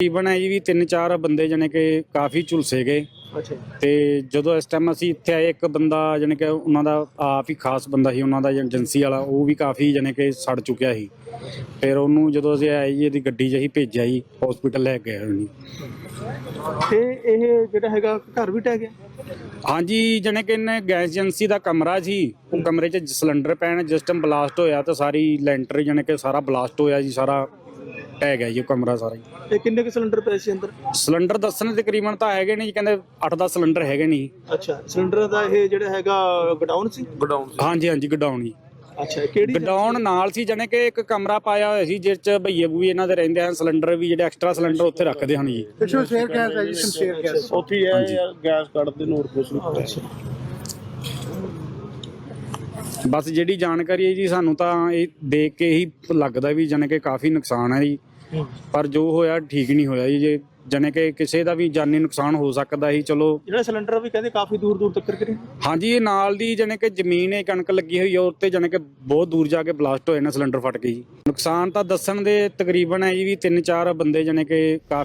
ਤਕਰੀਬਨ ਹੈ ਜੀ ਵੀ ਤਿੰਨ ਚਾਰ ਬੰਦੇ ਜਾਣੀ ਕਿ ਕਾਫੀ ਝੁਲਸੇ ਗਏ। ਅੱਛਾ ਤੇ ਜਦੋਂ ਇਸ ਟਾਈਮ ਅਸੀਂ ਇੱਥੇ ਆਏ ਇੱਕ ਬੰਦਾ ਜਾਣੀ ਕਿ ਉਹਨਾਂ ਦਾ ਆਪ ਹੀ ਖਾਸ ਬੰਦਾ ਸੀ ਉਹਨਾਂ ਦਾ ਏਜੰਸੀ ਵਾਲਾ ਉਹ ਵੀ ਕਾਫੀ ਜਾਣੀ ਕਿ ਸੜ ਚੁੱਕਿਆ ਸੀ। ਫਿਰ ਉਹਨੂੰ ਜਦੋਂ ਅਸੀਂ ਆਏ ਜੀ ਇਹਦੀ ਗੱਡੀ 'ਚ ਅਸੀਂ ਭੇਜਿਆ ਜੀ ਹਸਪੀਟਲ ਲੈ ਕੇ ਗਏ ਉਹਨੂੰ। ਤੇ ਇਹ ਜਿਹੜਾ ਹੈਗਾ ਘਰ ਵੀ ਟਹਿ ਗਿਆ? ਹਾਂਜੀ ਜਾਣੀ ਕਿ ਇਹਨੇ ਗੈਸ ਏਜੰਸੀ ਦਾ ਕਮਰਾ ਸੀ ਉਹ ਕਮਰੇ 'ਚ ਸਿਲੰਡਰ ਪੈਣ ਜਿਸ ਟਾਈਮ ਬਲਾਸਟ ਹੋਇਆ ਤਾਂ ਸਾਰੀ ਲੈਂਟਰ ਜਾਣੀ ਕਿ ਸਾਰਾ ਬਲਾਸਟ ਹੋਇਆ ਜੀ ਸਾਰਾ ਟਹਿ ਗਿਆ ਜੀ ਉਹ ਕਮਰਾ ਸਾਰਾ ਹੀ। ਤੇ ਕਿੰਨੇ ਕੁ ਸਿਲੰਡਰ ਪਏ ਸੀ ਅੰਦਰ? ਸਿਲੰਡਰ ਦੱਸਣ ਦੇ ਤਕਰੀਬਨ ਤਾਂ ਹੈਗੇ ਨਹੀਂ ਜੀ ਕਹਿੰਦੇ 8-10 ਸਿਲੰਡਰ ਹੈਗੇ ਨਹੀਂ ਅੱਛਾ ਸਿਲੰਡਰ ਦਾ ਇਹ ਜਿਹੜਾ ਹੈਗਾ ਗਡਾਊਨ ਸੀ? ਗਡਾਊਨ ਹਾਂਜੀ ਹਾਂਜੀ ਗਡਾਊਨ ਜੀ। ਅੱਛਾ ਕਿਹੜੀ ਗਡਾਊਨ ਨਾਲ ਸੀ ਜਾਣੀ ਕਿ ਇੱਕ ਕਮਰਾ ਪਾਇਆ ਹੋਇਆ ਸੀ ਜਿਸ 'ਚ ਭਈਏ ਬੂਈ ਇਹਨਾਂ ਦੇ ਰਹਿੰਦੇ ਹਨ ਸਿਲੰਡਰ ਵੀ ਜਿਹੜੇ ਐਕਸਟਰਾ ਸਿਲੰਡਰ ਉੱਥੇ ਰੱਖਦੇ ਹਨ ਜੀ। ਸ਼ੇਅਰ ਗੈਸ ਹੈ ਜੀ ਸ਼ਮਸ਼ੇਰ ਗੈਸ। ਉੱਥੇ ਹੈ ਯਾਰ ਗੈਸ ਕੱਢਦੇ ਨੂੰ ਹੋਰ ਕੁਛ ਨਹੀਂ। ਬਸ ਜਿਹੜੀ ਜਾਣਕਾਰੀ ਹੈ ਜੀ ਸਾਨੂੰ ਤਾਂ ਇਹ ਦੇਖ ਕੇ ਹੀ ਲੱਗਦਾ ਵੀ ਜਾਣੀ ਕਿ ਕਾਫੀ ਨੁਕਸਾਨ ਹੈ ਜੀ। ਪਰ ਜੋ ਹੋਇਆ ਠੀਕ ਨਹੀਂ ਹੋਇਆ ਜੀ। ਜੇ ਜਾਣੀ ਕਿ ਕਿਸੇ ਦਾ ਵੀ ਜਾਨੀ ਨੁਕਸਾਨ ਹੋ ਸਕਦਾ ਸੀ ਚਲੋ। ਜਿਹੜਾ ਸਿਲੰਡਰ ਵੀ ਕਹਿੰਦੇ ਕਾਫੀ ਦੂਰ ਦੂਰ ਤੱਕ ਕਰੀ ਹਾਂਜੀ ਇਹ ਨਾਲ ਦੀ ਜਾਣੀ ਕਿ ਜ਼ਮੀਨ ਹੈ ਕਣਕ ਲੱਗੀ ਹੋਈ ਹੈ ਉੱਤੇ ਜਾਣੀ ਕਿ ਬਹੁਤ ਦੂਰ ਜਾ ਕੇ ਬਲਾਸਟ ਹੋਏ ਨੇ ਸਿਲੰਡਰ ਫਟ ਕੇ ਜੀ। ਨੁਕਸਾਨ ਤਾਂ ਦੱਸਣ ਦੇ ਤਕਰੀਬਨ ਹੈ ਜੀ ਵੀ ਤਿੰਨ ਚਾਰ ਬੰਦੇ ਜਾਣੀ ਕਿ ਕਾਫੀ